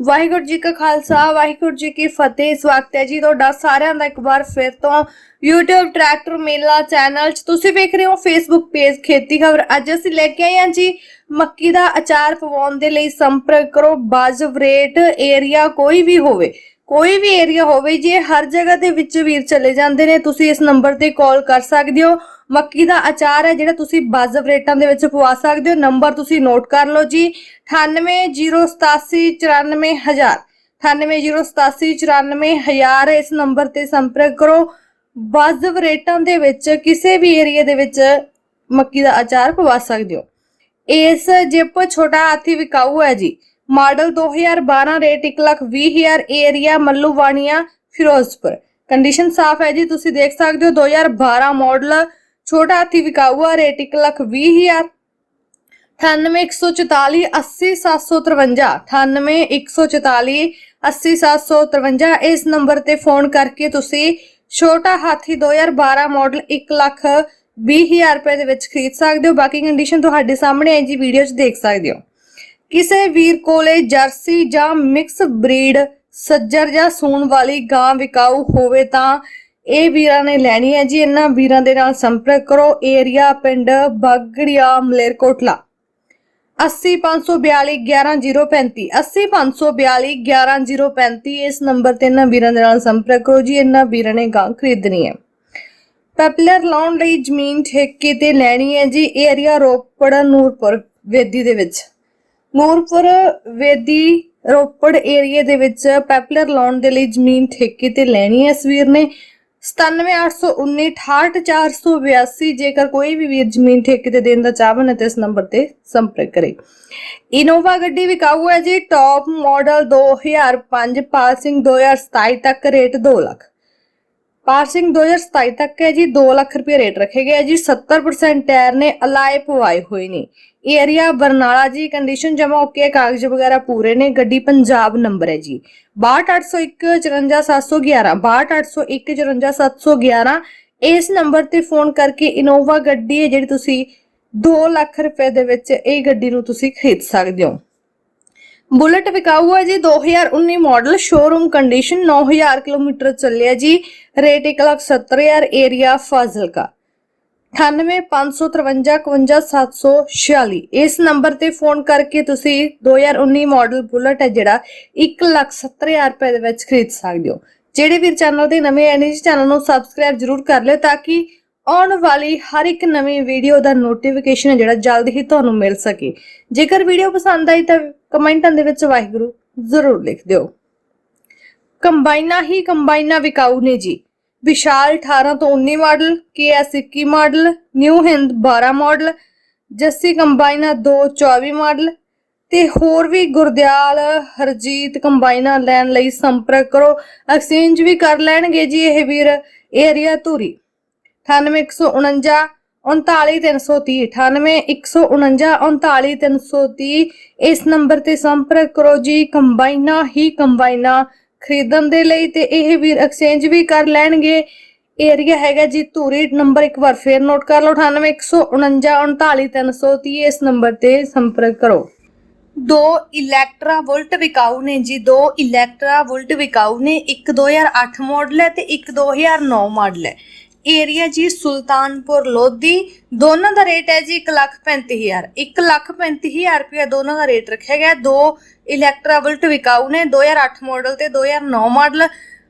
ਵਾਹਿਗੁਰੂ ਜੀ ਕਾ ਖਾਲਸਾ, ਵਾਹਿਗੁਰੂ ਜੀ ਕੀ ਫਤਿਹ। ਸਵਾਗਤ ਹੈ ਜੀ, ਤੁਹਾਡਾ ਸਾਰਿਆਂ ਦਾ ਇੱਕ ਵਾਰ ਫਿਰ ਤੋਂ YouTube ਟਰੈਕਟਰ ਮੇਲਾ ਚੈਨਲ 'ਚ। ਤੁਸੀਂ ਵੇਖ ਰਹੇ ਹੋ Facebook ਪੇਜ ਖੇਤੀ ਖਬਰ। ਅੱਜ ਅਸੀਂ ਲੈ ਕੇ ਆਏ ਹਾਂ ਜੀ, ਮੱਕੀ ਦਾ ਅਚਾਰ ਪਵਾਉਣ ਦੇ ਲਈ ਸੰਪਰਕ ਕਰੋ। ਬਾਜਵ ਰੇਟ ਏਰੀਆ ਕੋਈ ਵੀ ਹੋਵੇ, ਕੋਈ ਵੀ ਏਰੀਆ ਹੋਵੇ, ਜੇ ਹਰ ਜਗ੍ਹਾ ਦੇ ਵਿੱਚ ਵੀਰ ਚਲੇ ਜਾਂਦੇ ਨੇ, ਤੁਸੀਂ ਇਸ ਨੰਬਰ ਤੇ ਕਾਲ ਕਰ ਸਕਦੇ ਹੋ। ਮੱਕੀ ਦਾ ਅਚਾਰ ਹੈ, ਜਿਹੜਾ ਤੁਸੀਂ ਬਾਜਵ ਰੇਟਾਂ ਦੇ ਵਿੱਚ ਪਵਾ ਸਕਦੇ ਹੋ। ਨੰਬਰ ਤੁਸੀਂ ਨੋਟ ਕਰ ਲਓ ਜੀ। 9808794000 9808794000 ਇਸ ਨੰਬਰ ਤੇ ਸੰਪਰਕ ਕਰੋ। ਵਾਜਬ ਰੇਟਾਂ ਦੇ ਵਿੱਚ ਕਿਸੇ ਵੀ ਏਰੀਆ ਦੇ ਵਿੱਚ ਮੱਕੀ ਦਾ ਅਚਾਰ ਪਵਾ ਸਕਦੇ ਹੋ। ਇਸ ਜਿਪ ਛੋਟਾ ਹਾਥੀ ਵਿਕਾਊ ਹੈ ਜੀ। Model 2012 rate 120000 area Malluwania Ferozepur. Condition ਸਾਫ਼ ਹੈ ਜੀ, ਤੁਸੀਂ ਦੇਖ ਸਕਦੇ ਹੋ। 2012 ਮਾਡਲ ਛੋਟਾ ਹਾਥੀ ਵਿਕਾਊ ਹੈ ਰੇਟ 120000 9814480753 9814480753 80753 ਇਸ ਨੰਬਰ ਤੇ ਫੋਨ ਕਰਕੇ ਤੁਸੀਂ ਛੋਟਾ ਹਾਥੀ 2012 ਮਾਡਲ 1 ਲੱਖ 20000 ਰੁਪਏ ਦੇ ਵਿੱਚ ਖਰੀਦ ਸਕਦੇ ਹੋ। ਬਾਕੀ ਕੰਡੀਸ਼ਨ ਤੁਹਾਡੇ ਸਾਹਮਣੇ ਹੈ ਜੀ ਵੀਡੀਓ 'ਚ ਦੇਖ ਸਕਦੇ ਹੋ। ਕਿਸੇ ਵੀਰ ਕੋਲੇ ਜਰਸੀ ਜਾਂ ਮਿਕਸ ਬਰੀਡ ਸੱਜਰ ਜਾਂ ਸੂਣ ਵਾਲੀ ਗਾਂ ਵਿਕਾਊ ਹੋਵੇ ਤਾਂ ਇਹ ਵੀਰਾਂ ਨੇ ਲੈਣੀ ਹੈ ਜੀ, ਇਹਨਾਂ ਵੀਰਾਂ ਦੇ ਨਾਲ ਸੰਪਰਕ ਕਰੋ। ਏਰੀਆ ਪਿੰਡ ਬਗੜੀਆ, ਮਲੇਰਕੋਟਲਾ। 80542 11035 80542 11035 ਇਸ ਨੰਬਰ ਤੇ ਇਹਨਾਂ ਵੀਰਾਂ ਦੇ ਨਾਲ ਸੰਪਰਕ ਕਰੋ ਜੀ, ਇਹਨਾਂ ਵੀਰਾਂ ਨੇ ਗਾਂ ਖਰੀਦਣੀ ਹੈ। ਪੈਪਲਰ ਲਾਉਣ ਲਈ ਜ਼ਮੀਨ ਠੇਕੇ ਤੇ ਲੈਣੀ ਹੈ ਜੀ, ਏਰੀਆ ਰੋਪੜ, ਨੂਰਪੁਰ, ਵੇਦੀ ਦੇ ਵਿੱਚ। ਨੂਰਪੁਰ, ਵੇਦੀ, ਰੋਪੜ ਏਰੀਆ ਦੇ ਵਿੱਚ ਪੈਪਲਰ ਲਾਉਣ ਦੇ ਲਈ ਜ਼ਮੀਨ ਠੇਕੇ ਤੇ ਲੈਣੀ ਹੈ ਇਸ ਵੀਰ ਨੇ। 9781968482 ਜੇਕਰ ਕੋਈ ਵੀ ਵੀਰ ਜ਼ਮੀਨ ਠੇਕੇ ਤੇ ਦੇਣ ਦਾ ਚਾਹਵਨ ਹੈ ਤੇ ਇਸ ਨੰਬਰ ਤੇ ਸੰਪਰਕ ਕਰੇ। ਇਨੋਵਾ ਗੱਡੀ ਵਿਕਾਊ ਹੈ ਜੀ ਟੌਪ ਮਾਡਲ 2005 ਪਾਸਿੰਗ 2027 ਤੱਕ ਰੇਟ 2 ਲੱਖ। ਪਾਸਿੰਗ 2027 ਤੱਕ ਹੈ ਜੀ 2 ਲੱਖ ਰੁਪਏ ਰੇਟ ਰੱਖੇ ਗਏ ਜੀ 70% ਟਾਇਰ ਨੇ ਅਲਾਈ ਪਵਾਏ ਹੋਏ ਨੇ। ਏਰੀਆ ਬਰਨਾਲਾ ਜੀ ਕੰਡੀਸ਼ਨ ਜਮਾ ਓਕੇ ਕਾਗਜ਼ ਵਗੈਰਾ ਪੂਰੇ ਨੇ, ਗੱਡੀ ਪੰਜਾਬ ਨੰਬਰ ਹੈ ਜੀ। 62801 54711 62801 ਇਸ ਨੰਬਰ ਤੇ ਫੋਨ ਕਰਕੇ ਇਨੋਵਾ ਗੱਡੀ ਹੈ ਜਿਹੜੀ ਤੁਸੀਂ 2 ਲੱਖ ਰੁਪਏ ਦੇ ਵਿੱਚ ਇਹ ਗੱਡੀ ਨੂੰ ਤੁਸੀਂ ਖਰੀਦ ਸਕਦੇ ਹੋ। ਬੁਲਟ ਵਿਕਾਊ ਹੈ ਜੀ 2019 ਮਾਡਲ ਸ਼ੋਰੂਮ ਕੰਡੀਸ਼ਨ 9000 ਕਿਲੋਮੀਟਰ ਚੱਲਿਆ ਜੀ ਰੇਟ 170000 ਏਰੀਆ ਫਾਜ਼ਿਲਕਾ। 9855351746 ਇਸ ਨੰਬਰ ਤੇ ਫੋਨ ਕਰਕੇ ਤੁਸੀਂ 2019 ਮਾਡਲ ਬੁਲਟ ਹੈ ਜਿਹੜਾ 170000 ਰੁਪਏ ਦੇ ਵਿੱਚ ਖਰੀਦ ਸਕਦੇ ਹੋ। ਜਿਹੜੇ ਵੀਰ ਚੈਨਲ ਤੇ ਨਵੇਂ ਆਏ ਨੇ ਜੀ ਚੈਨਲ ਨੂੰ ਸਬਸਕ੍ਰਾਈਬ ਜਰੂਰ ਕਰ ਲਿਓ ਤਾਂ ਕਿ ਆਉਣ ਵਾਲੀ ਹਰ ਇੱਕ ਨਵੀਂ ਵੀਡੀਓ ਦਾ ਨੋਟੀਫਿਕੇਸ਼ਨ ਜਿਹੜਾ ਜਲਦ ਹੀ ਤੁਹਾਨੂੰ ਮਿਲ ਸਕੇ। ਜੇਕਰ ਵੀਡੀਓ ਪਸੰਦ ਆਈ ਤਾਂ ਕਮੈਂਟਾਂ ਦੇ ਵਿੱਚ ਵਾਹਿਗੁਰੂ ਜ਼ਰੂਰ ਲਿਖ ਦਿਓ। ਕੰਬਾਈਨਾ ਹੀ ਕੰਬਾਈਨਾਂ ਵਿਕਾਊ ਨੇ ਜੀ। ਵਿਸ਼ਾਲ 18 ਤੋਂ 19 model, KS 21 model new Hind 12 model, Jassi ਕੰਬਾਈਨਾ ਕੰਬਾਈਨਾਂ 224 ਮਾਡਲ ਤੇ ਹੋਰ ਵੀ ਗੁਰਦਿਆਲ, ਹਰਜੀਤ ਕੰਬਾਈਨਾ ਲੈਣ ਲਈ ਸੰਪਰਕ ਕਰੋ। ਐਕਸਚੇਂਜ ਵੀ ਕਰ ਲੈਣਗੇ ਜੀ ਇਹ ਵੀਰ ਏਰੀਆ ਧੂਰੀ। 9849 39330 9819 39330 ਇਸ ਨੰਬਰ ਤੇ ਸੰਪਰਕ ਕਰੋ ਜੀ, ਕੰਬਾਈਨਾਂ ਹੀ ਕੰਬਾਈਨਾਂ। ਖਰੀਦਣ ਦੇ ਲਈ ਤੇ ਇਹ ਵੀਰ ਐਕਸਚੇਂਜ ਵੀ ਕਰ ਲੈਣਗੇ। ਏਰੀਆ ਹੈਗਾ ਜੀ ਧੂਰੀ, ਨੰਬਰ ਇੱਕ ਵਾਰ ਫੇਰ ਨੋਟ ਕਰ ਲਓ 9819 39330 ਇਸ ਨੰਬਰ ਤੇ ਸੰਪਰਕ ਕਰੋ। ਦੋ ਇਲੈਕਟਰਾ ਵੋਲਟ ਵਿਕਾਊ ਨੇ ਜੀ, ਦੋ ਇਲੈਕਟਰਾ ਵੋਲਟ ਵਿਕਾਊ ਨੇ। ਇੱਕ 2008 ਮਾਡਲ ਹੈ ਤੇ ਇੱਕ 2009 ਮਾਡਲ ਹੈ। ਏਰੀਆ ਜੀ ਸੁਲਤਾਨਪੁਰ ਲੋਧੀ, ਦੋਨਾਂ ਦਾ ਰੇਟ ਹੈ ਜੀ 135000 135000 ਰੁਪਏ ਦੋਨਾਂ ਦਾ ਰੇਟ ਰੱਖਿਆ ਗਿਆ। ਦੋ ਇਲੈਕਟਰਾ ਬੁਲਟ ਵਿਕਾਊ ਨੇ 2008 ਮਾਡਲ ਤੇ 2009 ਮਾਡਲ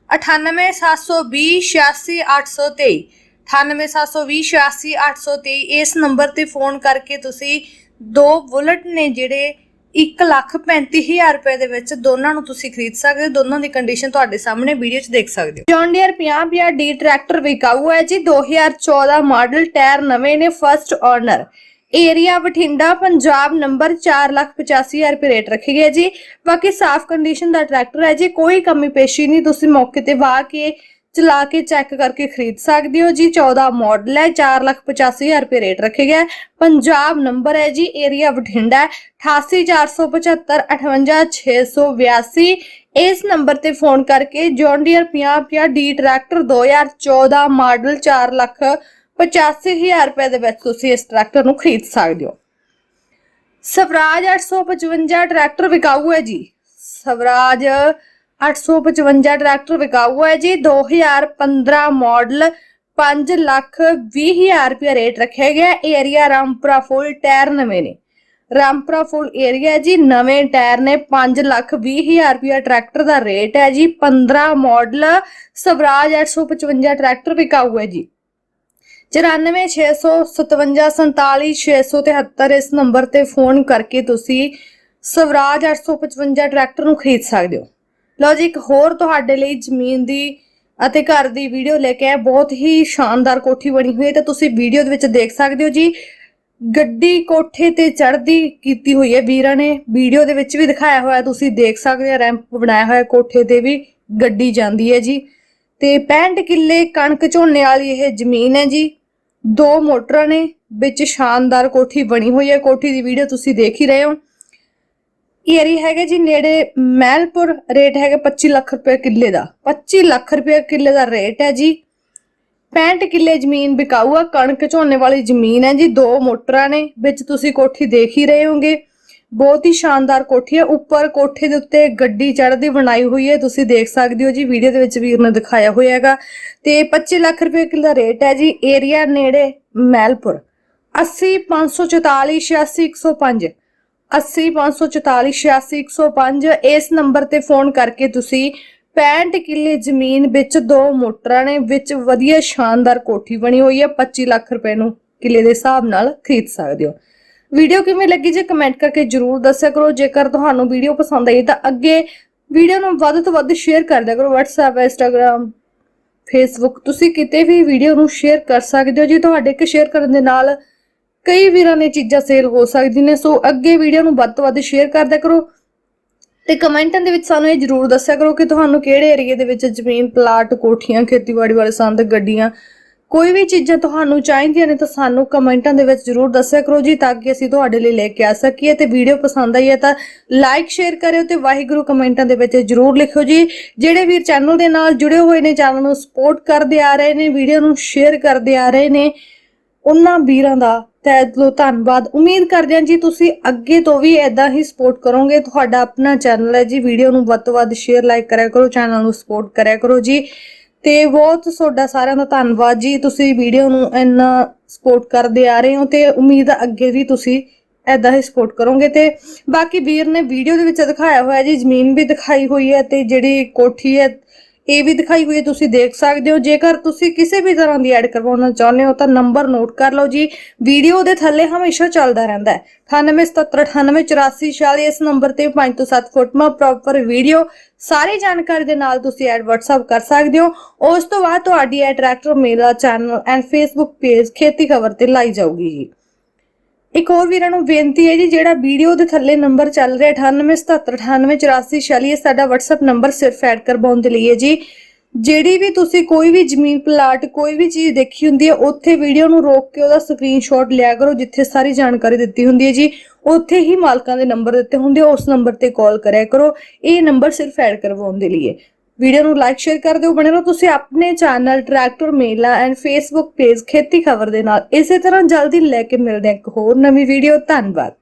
9872286823 9872286823 ਇਸ ਨੰਬਰ ਤੇ ਫੋਨ ਕਰਕੇ ਤੁਸੀਂ ਦੋ ਬੁਲਟ ਨੇ ਜਿਹੜੇ 135000 ਰੁਪਏ ਦੇ ਵਿੱਚ ਦੋਨਾਂ ਨੂੰ ਤੁਸੀਂ ਖਰੀਦ ਸਕਦੇ ਹੋ। ਦੋਨਾਂ ਦੀ ਕੰਡੀਸ਼ਨ ਤੁਹਾਡੇ ਸਾਹਮਣੇ ਵੀਡੀਓ 'ਚ ਦੇਖ ਸਕਦੇ ਹੋ। ਜੌਨ ਡੀਅਰ 50 ਡੀ ਟਰੈਕਟਰ ਵਿਕਾਊ ਹੈ ਜੀ। 2014 ਮਾਡਲ ਟਾਇਰ ਨਵੇਂ ਨੇ first owner area Bathinda, Punjab number 485000 ਰੁਪਏ ਰੇਟ ਰੱਖੀ ਗਈ ਜੀ। ਬਾਕੀ ਸਾਫ਼ ਕੰਡੀਸ਼ਨ ਦਾ ਟਰੈਕਟਰ ਹੈ ਜੀ। ਕੋਈ ਕਮੀ ਪੇਸ਼ੀ ਨਹੀਂ। ਤੁਸੀਂ ਮੌਕੇ ਤੇ ਵਾ ਕੇ ਚਲਾ ਕੇ ਚੈੱਕ ਕਰਕੇ ਖਰੀਦ ਸਕਦੇ ਹੋ ਜੀ। 14 ਮਾਡਲ ਹੈ 485000 ਰੁਪਏ ਰੇਟ ਰੱਖੇ ਗਿਆ ਪੰਜਾਬ ਨੰਬਰ ਹੈ ਜੀ ਏਰੀਆ ਬਠਿੰਡਾ ਹੈ, 88475 58682 ਇਸ ਨੰਬਰ ਤੇ ਫੋਨ ਕਰਕੇ John Deere 50 D tractor 2014 model 4 lakh 85000 ਰੁਪਏ ਦੇ ਵਿੱਚ ਤੁਸੀਂ ਇਸ ਟਰੈਕਟਰ ਨੂੰ ਖਰੀਦ ਸਕਦੇ ਹੋ। ਸਵਰਾਜ 855 ਟਰੈਕਟਰ ਵਿਕਾਊ ਹੈ ਜੀ। ਸਵਰਾਜ 855 ਟਰੈਕਟਰ ਵਿਕਾਊ ਹੈ ਜੀ। 2015 ਮਾਡਲ 5 ਲੱਖ 20 ਹਜ਼ਾਰ ਰੁਪਏ ਰੇਟ ਰੱਖਿਆ ਗਿਆ। ਏਰੀਆ ਰਾਮਪੁਰਾ ਫੁੱਲ ਟਾਇਰ ਨਵੇਂ ਨੇ। ਰਾਮਪੁਰਾ ਫੁੱਲ ਏਰੀਆ ਜੀ, ਨਵੇਂ ਟਾਇਰ ਨੇ 5 ਲੱਖ 20 ਹਜ਼ਾਰ ਰੁਪਏ ਟਰੈਕਟਰ ਦਾ ਰੇਟ ਹੈ ਜੀ। 15 ਮਾਡਲ ਸਵਰਾਜ 855 ਟਰੈਕਟਰ ਵਿਕਾਊ ਹੈ ਜੀ। 9465747673 ਇਸ ਨੰਬਰ ਤੇ ਫੋਨ ਕਰਕੇ ਤੁਸੀਂ ਸਵਰਾਜ 855 ਟਰੈਕਟਰ ਨੂੰ ਖਰੀਦ ਸਕਦੇ ਹੋ। ਲਓ ਜੀ, ਇੱਕ ਹੋਰ ਤੁਹਾਡੇ ਲਈ ਜ਼ਮੀਨ ਦੀ ਅਤੇ ਘਰ ਦੀ ਵੀਡੀਓ ਲੈ ਕੇ ਆਇਆ ਬਹੁਤ ਹੀ ਸ਼ਾਨਦਾਰ ਕੋਠੀ ਬਣੀ ਹੋਈ ਹੈ ਤਾਂ ਤੁਸੀਂ ਵੀਡੀਓ ਦੇ ਵਿੱਚ ਦੇਖ ਸਕਦੇ ਹੋ ਜੀ। ਗੱਡੀ ਕੋਠੇ ਤੇ ਚੜ੍ਹਦੀ ਕੀਤੀ ਹੋਈ ਹੈ ਵੀਰਾਂ ਨੇ। ਵੀਡੀਓ ਦੇ ਵਿੱਚ ਵੀ ਦਿਖਾਇਆ ਹੋਇਆ, ਤੁਸੀਂ ਦੇਖ ਸਕਦੇ ਹੋ ਰੈਂਪ ਬਣਾਇਆ ਹੋਇਆ ਕੋਠੇ ਤੇ ਵੀ ਗੱਡੀ ਜਾਂਦੀ ਹੈ ਜੀ। ਤੇ 65 ਕਿੱਲੇ ਕਣਕ ਝੋਨੇ ਵਾਲੀ ਇਹ ਜ਼ਮੀਨ ਹੈ ਜੀ। ਦੋ ਮੋਟਰਾਂ ਨੇ, ਵਿੱਚ ਸ਼ਾਨਦਾਰ ਕੋਠੀ ਬਣੀ ਹੋਈ ਹੈ। ਕੋਠੀ ਦੀ ਵੀਡੀਓ ਤੁਸੀਂ ਦੇਖ ਹੀ ਰਹੇ ਹੋ। ਏਰੀਆ ਹੈਗਾ ਜੀ ਨੇੜੇ ਮਹਿਲਪੁਰ, ਰੇਟ ਹੈਗਾ 25 ਲੱਖ ਰੁਪਏ ਕਿੱਲੇ ਦਾ। 25 ਲੱਖ ਰੁਪਏ ਕਿੱਲੇ ਦਾ ਰੇਟ ਹੈ ਜੀ। 65 ਕਿੱਲੇ ਜ਼ਮੀਨ ਵਿਕਾਊ ਆ ਕਣਕ ਝੋਨੇ ਵਾਲੀ ਜ਼ਮੀਨ ਹੈ ਜੀ, ਦੋ ਮੋਟਰਾਂ ਨੇ, ਵਿੱਚ ਤੁਸੀਂ ਕੋਠੀ ਦੇਖ ਹੀ ਰਹੇ ਹੋਗੇ। ਬਹੁਤ ਹੀ ਸ਼ਾਨਦਾਰ ਕੋਠੀ ਹੈ, ਉੱਪਰ ਕੋਠੇ ਦੇ ਉੱਤੇ ਗੱਡੀ ਚੜ੍ਹਦੀ ਬਣਾਈ ਹੋਈ ਹੈ, ਤੁਸੀਂ ਦੇਖ ਸਕਦੇ ਹੋ ਜੀ, ਵੀਡੀਓ ਦੇ ਵਿੱਚ ਵੀਰ ਨੇ ਦਿਖਾਇਆ ਹੋਇਆ ਹੈਗਾ। ਤੇ 25 ਲੱਖ ਰੁਪਏ ਕਿੱਲੇ ਦਾ ਰੇਟ ਹੈ ਜੀ, ਏਰੀਆ ਨੇੜੇ ਮਹਿਲਪੁਰ। 80 544 86 105 80 544 86 105 ਇਸ ਨੰਬਰ ਤੇ ਫੋਨ ਕਰਕੇ ਤੁਸੀਂ 65 ਕਿੱਲੇ ਜ਼ਮੀਨ ਵਿੱਚ ਦੋ ਮੋਟਰਾਂ ਨੇ, ਵਿੱਚ ਵਧੀਆ ਸ਼ਾਨਦਾਰ ਕੋਠੀ ਬਣੀ ਹੋਈ ਹੈ 25 ਲੱਖ ਰੁਪਏ ਨੂੰ ਕਿੱਲੇ ਦੇ ਹਿਸਾਬ ਨਾਲ ਖਰੀਦ ਸਕਦੇ ਹੋ। ਵੀਡੀਓ ਕਿਵੇਂ ਲੱਗੀ ਜੇ ਕਮੈਂਟ ਕਰਕੇ ਜਰੂਰ ਦੱਸਿਆ ਕਰੋ, ਜੇਕਰ ਤੁਹਾਨੂੰ ਵੀਡੀਓ ਪਸੰਦ ਆਈ ਤਾਂ ਅੱਗੇ ਵੀਡੀਓ ਨੂੰ ਵੱਧ ਤੋਂ ਵੱਧ ਸ਼ੇਅਰ ਕਰ ਦਿਆ ਕਰੋ, WhatsApp, Instagram ਫੇਸਬੁੱਕ ਤੁਸੀਂ ਕਿਤੇ ਵੀ ਵੀਡੀਓ ਨੂੰ ਸ਼ੇਅਰ ਕਰ ਸਕਦੇ ਹੋ। ਜੀ ਤੁਹਾਡੇ ਇੱਕ ਸ਼ੇਅਰ ਕਰਨ ਦੇ ਨਾਲ ਕਈ ਵੀਰਾਂ ਨੇ ਚੀਜ਼ਾਂ ਸੇਲ ਹੋ ਸਕਦੀਆਂ ਨੇ, ਸੋ ਅੱਗੇ ਵੀਡੀਓ ਨੂੰ ਵੱਧ ਤੋਂ ਵੱਧ ਸ਼ੇਅਰ ਕਰ ਕਰੋ ਤੇ ਕਮੈਂਟਾਂ ਦੇ ਵਿੱਚ ਸਾਨੂੰ ਇਹ ਜਰੂਰ ਦੱਸਿਆ ਕਰੋ ਕਿ ਤੁਹਾਨੂੰ ਕਿਹੜੇ ਏਰੀਆ ਦੇ ਵਿੱਚ ਜ਼ਮੀਨ ਪਲਾਟ ਕੋਠੀਆਂ, ਖੇਤੀਬਾੜੀ ਵਾਲੇ ਸੰਦ, ਗੱਡੀਆਂ ਕੋਈ ਵੀ ਚੀਜ਼ਾਂ ਤੁਹਾਨੂੰ ਚਾਹੀਦੀਆਂ ਨੇ ਤਾਂ ਸਾਨੂੰ ਕਮੈਂਟਾਂ ਦੇ ਵਿੱਚ ਜਰੂਰ ਦੱਸਿਆ ਕਰੋ ਜੀ ਤਾਂ ਕਿ ਅਸੀਂ ਤੁਹਾਡੇ ਲਈ ਲੈ ਕੇ ਆ ਸਕੀਏ ਤੇ ਵੀਡੀਓ ਪਸੰਦ ਆਈ ਹੈ ਤਾਂ ਲਾਈਕ ਸ਼ੇਅਰ ਕਰਿਓ ਤੇ ਵਾਹਿਗੁਰੂ ਕਮੈਂਟਾਂ ਦੇ ਵਿੱਚ ਜਰੂਰ ਲਿਖਿਓ ਜੀ। ਜਿਹੜੇ ਵੀਰ ਚੈਨਲ ਦੇ ਨਾਲ ਜੁੜੇ ਹੋਏ ਨੇ ਚੈਨਲ ਨੂੰ ਸਪੋਰਟ ਕਰਦੇ ਆ ਰਹੇ ਨੇ ਵੀਡੀਓ ਨੂੰ ਸ਼ੇਅਰ ਕਰਦੇ ਆ ਰਹੇ ਨੇ ਉਹਨਾਂ ਵੀਰਾਂ ਦਾ ਤਹਿ ਦਿਲੋਂ ਧੰਨਵਾਦ। ਉਮੀਦ ਕਰਦੇ ਹਾਂ ਜੀ ਤੁਸੀਂ ਅੱਗੇ ਤੋਂ ਵੀ ਐਦਾਂ ਹੀ ਸਪੋਰਟ ਕਰੋਗੇ। ਤੁਹਾਡਾ ਆਪਣਾ ਚੈਨਲ ਹੈ ਜੀ। ਵੀਡੀਓ ਨੂੰ ਵੱਧ ਤੋਂ ਵੱਧ ਸ਼ੇਅਰ ਲਾਈਕ ਕਰਿਆ ਕਰੋ। ਚੈਨਲ ਨੂੰ ਸਪੋਰਟ ਕਰਿਆ ਕਰੋ ਜੀ। ਤੇ ਬਹੁਤ ਤੁਹਾਡਾ ਸਾਰਿਆਂ ਦਾ ਧੰਨਵਾਦ ਜੀ। ਤੁਸੀਂ ਵੀਡੀਓ ਨੂੰ ਇੰਨਾ ਸਪੋਰਟ ਕਰਦੇ ਆ ਰਹੇ ਹੋ ਤੇ ਉਮੀਦ ਹੈ ਅੱਗੇ ਵੀ ਤੁਸੀਂ ਐਦਾਂ ਹੀ ਸਪੋਰਟ ਕਰੋਗੇ। ਤੇ ਬਾਕੀ ਵੀਰ ਨੇ ਵੀਡੀਓ ਦੇ ਵਿੱਚ ਦਿਖਾਇਆ ਹੋਇਆ ਜੀ। ਜ਼ਮੀਨ ਵੀ ਦਿਖਾਈ ਹੋਈ ਹੈ ਤੇ ਜਿਹੜੀ ਕੋਠੀ ਹੈ ਇਹ ਵੀ ਦਿਖਾਈ ਹੋਈ ਹੈ, ਤੁਸੀਂ ਦੇਖ ਸਕਦੇ ਹੋ। ਜੇਕਰ ਤੁਸੀਂ ਕਿਸੇ ਵੀ ਤਰ੍ਹਾਂ ਦੀ ਐਡ ਕਰਵਾਉਣਾ ਚਾਹੁੰਦੇ ਹੋ, ਤਾਂ ਨੰਬਰ ਨੋਟ ਕਰ ਲਓ ਜੀ। ਵੀਡੀਓ ਦੇ ਥੱਲੇ ਹਮੇਸ਼ਾ ਚੱਲਦਾ ਰਹਿੰਦਾ ਹੈ। 9877988446 ਇਸ ਨੰਬਰ ਤੇ 5 ਤੋਂ 7 ਫੋਟੋਆਂ ਪ੍ਰੋਪਰ ਵੀਡੀਓ ਸਾਰੀ ਜਾਣਕਾਰੀ ਦੇ ਨਾਲ ਤੁਸੀਂ ਐਡ WhatsApp ਕਰ ਸਕਦੇ ਹੋ। ਉਸ ਤੋਂ ਬਾਅਦ ਤੁਹਾਡੀ ਇਹ ਟਰੈਕਟਰ ਮੇਰਾ ਚੈਨਲ ਐਂਡ ਫੇਸਬੁੱਕ ਪੇਜ ਖੇਤੀ ਖਬਰ ਤੇ ਲਾਈ ਜਾਊਗੀ ਜੀ। ਇੱਕ ਹੋਰ ਵੀਰਾਂ ਨੂੰ ਬੇਨਤੀ ਹੈ ਜੀ ਜਿਹੜਾ ਵੀਡੀਓ ਦੇ ਥੱਲੇ ਨੰਬਰ ਚੱਲ ਰਿਹਾ 9877988446 ਇਹ ਸਾਡਾ WhatsApp ਨੰਬਰ ਸਿਰਫ ਐਡ ਕਰਵਾਉਣ ਦੇ ਲਈ ਹੈ ਜੀ। ਜਿਹੜੀ ਵੀ ਤੁਸੀਂ ਕੋਈ ਵੀ ਜ਼ਮੀਨ ਪਲਾਟ ਕੋਈ ਵੀ ਚੀਜ਼ ਦੇਖੀ ਹੁੰਦੀ ਹੈ ਉੱਥੇ ਵੀਡੀਓ ਨੂੰ ਰੋਕ ਕੇ ਉਹਦਾ ਸਕਰੀਨਸ਼ਾਟ ਲਿਆ ਕਰੋ ਜਿੱਥੇ ਸਾਰੀ ਜਾਣਕਾਰੀ ਦਿੱਤੀ ਹੁੰਦੀ ਹੈ ਜੀ। ਉੱਥੇ ਹੀ ਮਾਲਕਾਂ ਦੇ ਨੰਬਰ ਦਿੱਤੇ ਹੁੰਦੇ ਆ, ਉਸ ਨੰਬਰ ਤੇ ਕਾਲ ਕਰਿਆ ਕਰੋ। ਇਹ ਨੰਬਰ ਸਿਰਫ ਐਡ ਕਰਵਾਉਣ ਦੇ ਲਈ ਹੈ। ਵੀਡੀਓ ਨੂੰ ਲਾਈਕ ਸ਼ੇਅਰ ਕਰ ਦਿਓ। ਬਣੇ ਰਹੋ ਤੁਸੀਂ ਆਪਣੇ ਚੈਨਲ ਟਰੈਕਟਰ ਮੇਲਾ ਐਂਡ ਫੇਸਬੁੱਕ ਪੇਜ ਖੇਤੀ ਖਬਰ ਦੇ ਨਾਲ। ਇਸੇ ਤਰ੍ਹਾਂ ਜਲਦੀ ਲੈ ਕੇ ਮਿਲਦੇ ਹਾਂ ਇੱਕ ਹੋਰ ਨਵੀਂ ਵੀਡੀਓ। ਧੰਨਵਾਦ।